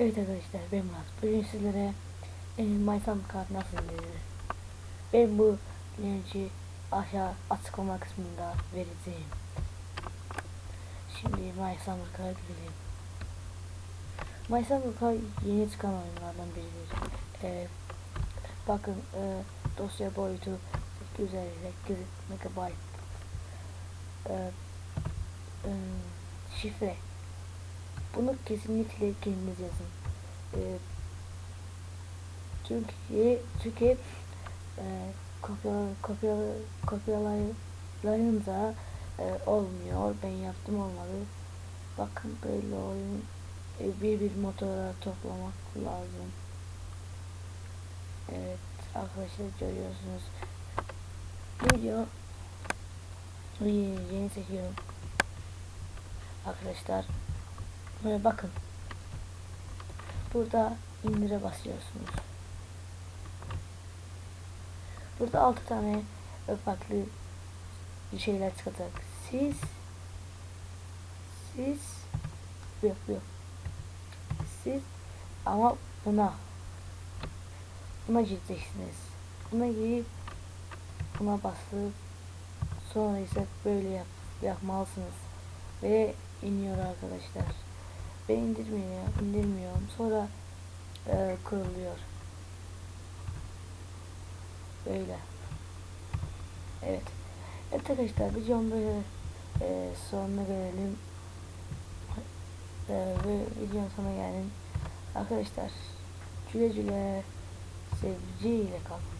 Evet arkadaşlar ben Murat. Bugün sizlere e, MySam kart nasıl verilir? Ben bu linki aşağı açıklama kısmında vereceğim. Şimdi MySam kart girelim. MySam kart yeni çıkan oyunlardan biridir. E, bakın e, dosya boyutu 258 MB. E, e, şifre bunu kesinlikle kendiniz yazın. Ee, çünkü çünkü e, kopyala, kopyala, kopyalayınca e, olmuyor. Ben yaptım olmadı. Bakın böyle oyun e, bir bir motora toplamak lazım. Evet arkadaşlar görüyorsunuz. Video yeni çekiyorum. Arkadaşlar Böyle bakın. Burada indire basıyorsunuz. Burada 6 tane farklı şeyler çıkacak. Siz siz yok yok. Siz ama buna buna gireceksiniz. Buna girip buna basıp sonra ise böyle yap, yapmalısınız ve iniyor arkadaşlar. Ben indirmiyor, indirmiyorum. Sonra e, kuruluyor. Böyle. Evet. Evet arkadaşlar videom böyle e, sonuna gelelim. E, ve videonun sonuna geldim. Arkadaşlar güle güle sevgiyle kalın.